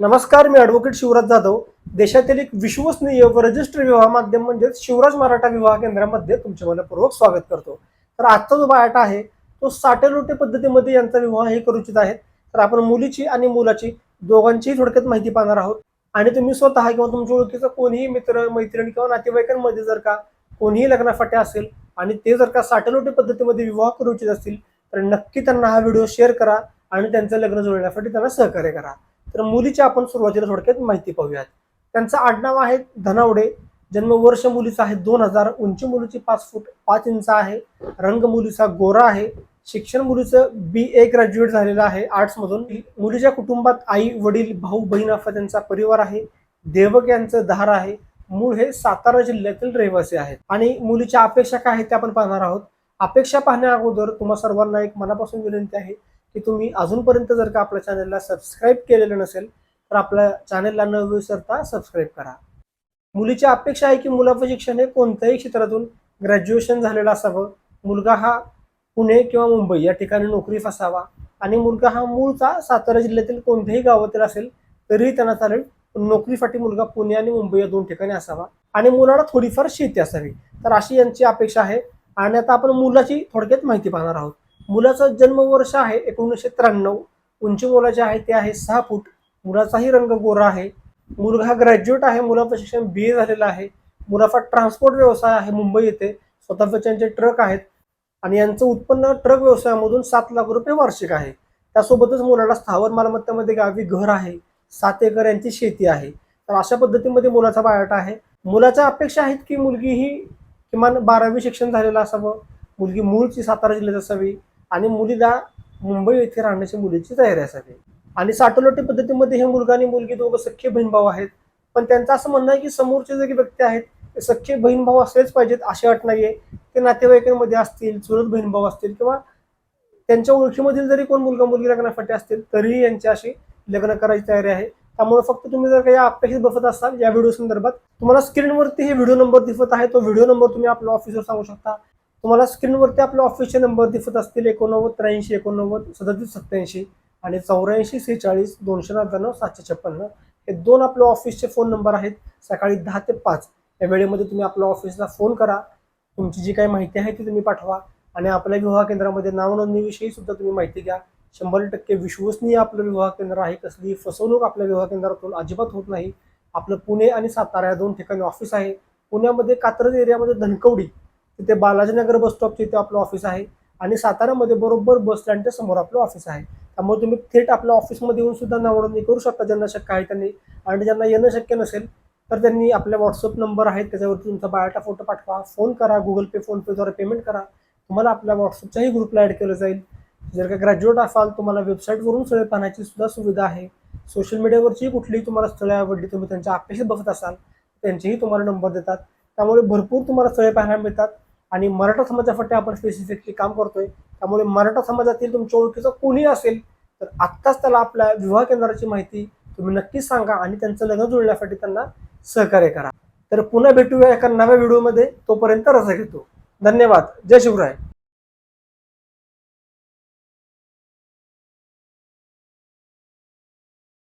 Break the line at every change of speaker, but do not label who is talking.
नमस्कार मी ॲडव्होकेट शिवराज जाधव. देशातील एक विश्वसनीय व रजिस्टर विवाह माध्यम म्हणजेच शिवराज मराठा विवाह केंद्रामध्ये तुमचे मनपूर्वक स्वागत करतो. तर आजचा जो बायाटा आहे तो साटेलोटे पद्धतीमध्ये यांचा विवाह हे करू इच्छित आहेत. तर आपण मुलीची आणि मुलाची दोघांचीही थोडक्यात माहिती पाहणार आहोत. आणि तुम्ही स्वतः किंवा तुमच्या ओळखीचा कोणीही मित्र मैत्रिणी किंवा नातेवाईकांमध्ये जर का कोणीही लग्नाफाटे असेल आणि ते जर का साटेलोटे पद्धतीमध्ये विवाह करू इच्छित असतील तर नक्की त्यांना हा व्हिडिओ शेअर करा आणि त्यांचं लग्न जुळण्यासाठी त्यांना सहकार्य करा. तर मुलीची आपण सुरुवातीला थोडक्यात माहिती पाहूयात. त्यांचं आडनाव आहे धनावडे. जन्म वर्ष मुलीचं आहे दोन हजार उंची मुलीची पाच फूट पाच इंच आहे. रंग मुलीचा गोरा आहे. शिक्षण मुलीचं बी ए ग्रॅज्युएट झालेलं आहे आर्ट्समधून मुलीच्या कुटुंबात आई वडील भाऊ बहीण असा त्यांचा परिवार आहे. देवक यांचं धार आहे. मूळ हे सातारा जिल्ह्यातील रहिवासी आहेत. आणि मुलीच्या अपेक्षा काय आहेत त्या आपण पाहणार आहोत. अपेक्षा पाहण्या अगोदर तुम्हा सर्वांना एक मनापासून विनंती आहे की तुम्ही अजूनपर्यंत जर का आपल्या चॅनलला सबस्क्राईब केलेलं नसेल तर आपल्या चॅनलला न विसरता सबस्क्राईब करा. मुलीची अपेक्षा आहे की मुलाचं शिक्षण हे कोणत्याही क्षेत्रातून ग्रॅज्युएशन झालेलं असावं. मुलगा हा पुणे किंवा मुंबई या ठिकाणी नोकरीस असावा आणि मुलगा हा मूळचा सातारा जिल्ह्यातील कोणत्याही गावातील असेल तरीही त्यांना चालेल नोकरीसाठी मुलगा पुणे आणि मुंबई या दोन ठिकाणी असावा. आणि मुलाला थोडीफार शेती असावी. तर अशी यांची अपेक्षा आहे. आणि आता आपण मुलाची थोडक्यात माहिती पाहणार आहोत. मुलाचा जन्मवर्ष आहे एकोणीसशे त्र्याण्णव. उंची मुलाचे आहे ते आहे सहा फूट. मुलाचाही रंग गोरा आहे. मुलगा हा ग्रॅज्युएट आहे मुलाचं शिक्षण बी ए झालेलं आहे. मुलाचा ट्रान्सपोर्ट व्यवसाय आहे मुंबई येथे. स्वतःचे त्यांचे ट्रक आहेत. आणि यांचं उत्पन्न ट्रक व्यवसायामधून सात लाख रुपये वार्षिक आहे. त्यासोबतच मुलाला स्थावर मालमत्तेमध्ये गावी घर आहे. सात एकर यांची शेती आहे. तर अशा पद्धतीमध्ये मुलाचा बायोटा आहे. मुलाच्या अपेक्षा आहेत की मुलगी ही किमान बारावी शिक्षण झालेलं असावं. मुलगी मूळची सातारा जिल्ह्यात असावी. आणि मुलीला मुंबई येथे राहण्याची मुलीची तयारी असावी. आणि साठोलोटी पद्धतीमध्ये हे मुलगा आणि मुलगी दोघं सख्खे बहीण भाऊ आहेत. पण त्यांचं असं म्हणणं आहे की समोरचे जे व्यक्ती आहेत ते सख्खे बहीण भाऊ असलेच पाहिजेत अशी अट नाहीये. ते नातेवाईकांमध्ये असतील चुरत बहीण भाऊ असतील किंवा त्यांच्या ओळखीमधील जरी कोण मुलगा मुलगी लग्नासाठी असतील तरीही यांच्याशी लग्न करायची तयारी आहे. त्यामुळे फक्त तुम्ही जर काही अपेक्षित बसत असाल या व्हिडिओ संदर्भात तुम्हाला स्क्रीनवरती हे व्हिडिओ नंबर दिसत आहे. तो व्हिडिओ नंबर तुम्ही आपल्या ऑफिसवर सांगू शकता. तुम्हाला स्क्रीनवरती आपल्या ऑफिसचे नंबर दिसत असतील एकोणनव्वद त्र्याऐंशी एकोणनव्वद सदतीस सत्याऐंशी आणि चौऱ्याऐंशी सेहेचाळीस दोनशे नव्याण्णव सातशे छप्पन्न हे दोन आपल्या ऑफिसचे फोन नंबर आहेत. सकाळी दहा ते पाच या वेळेमध्ये तुम्ही आपल्या ऑफिसला फोन करा. तुमची जी काही माहिती आहे ती तुम्ही पाठवा आणि आपल्या विवाह केंद्रामध्ये नावनोंदणीविषयी सुद्धा तुम्ही माहिती घ्या. शंभर टक्के विश्वसनीय आपलं विवाह केंद्र आहे. कसली फसवणूक आपल्या विवाह केंद्रातून अजिबात होत नाही. आपलं पुणे आणि सातारा या दोन ठिकाणी ऑफिस आहे. पुण्यामध्ये कात्रज एरियामध्ये धनकवडी तिथे बालाजीनगर बस स्टॉपच्या इथे आपलं ऑफिस आहे. आणि सातारामध्ये बरोबर बस स्टँडच्या समोर आपलं ऑफिस आहे. त्यामुळे तुम्ही थेट आपल्या ऑफिसमध्ये येऊन सुद्धा नावडणी करू शकता. ज्यांना शक्य आहे त्यांनी आणि ज्यांना येणं शक्य नसेल तर त्यांनी आपल्या व्हॉट्सअप नंबर आहेत त्याच्यावरती तुमचा बायोटा फोटो पाठवा. फोन करा. गुगल पे फोनपेद्वारे पेमेंट करा. तुम्हाला आपल्या व्हॉट्सअपच्याही ग्रुपला ॲड केलं जाईल. जर का ग्रॅज्युएट असाल तुम्हाला वेबसाईटवरून स्थळे पाहण्याची सुद्धा सुविधा आहे. सोशल मीडियावरची कुठलीही तुम्हाला स्थळे आवडली तुम्ही त्यांच्या अपेक्षित बघत असाल त्यांचेही तुम्हाला नंबर देतात. त्यामुळे भरपूर तुम्हाला स्थळे पाहायला मिळतात. आणि मराठा समाजासाठी आपण स्पेसिफिकली काम करतोय. त्यामुळे मराठा समाजातील तुमच्या ओळखीचं कोणी असेल तर आत्ताच त्याला आपल्या विवाह केंद्राची माहिती तुम्ही नक्कीच सांगा आणि त्यांचं लग्न जुळण्यासाठी त्यांना सहकार्य करा. तर पुन्हा भेटूया एका नव्या व्हिडिओमध्ये. तोपर्यंत रजा घेतो. धन्यवाद. जय शिवराय.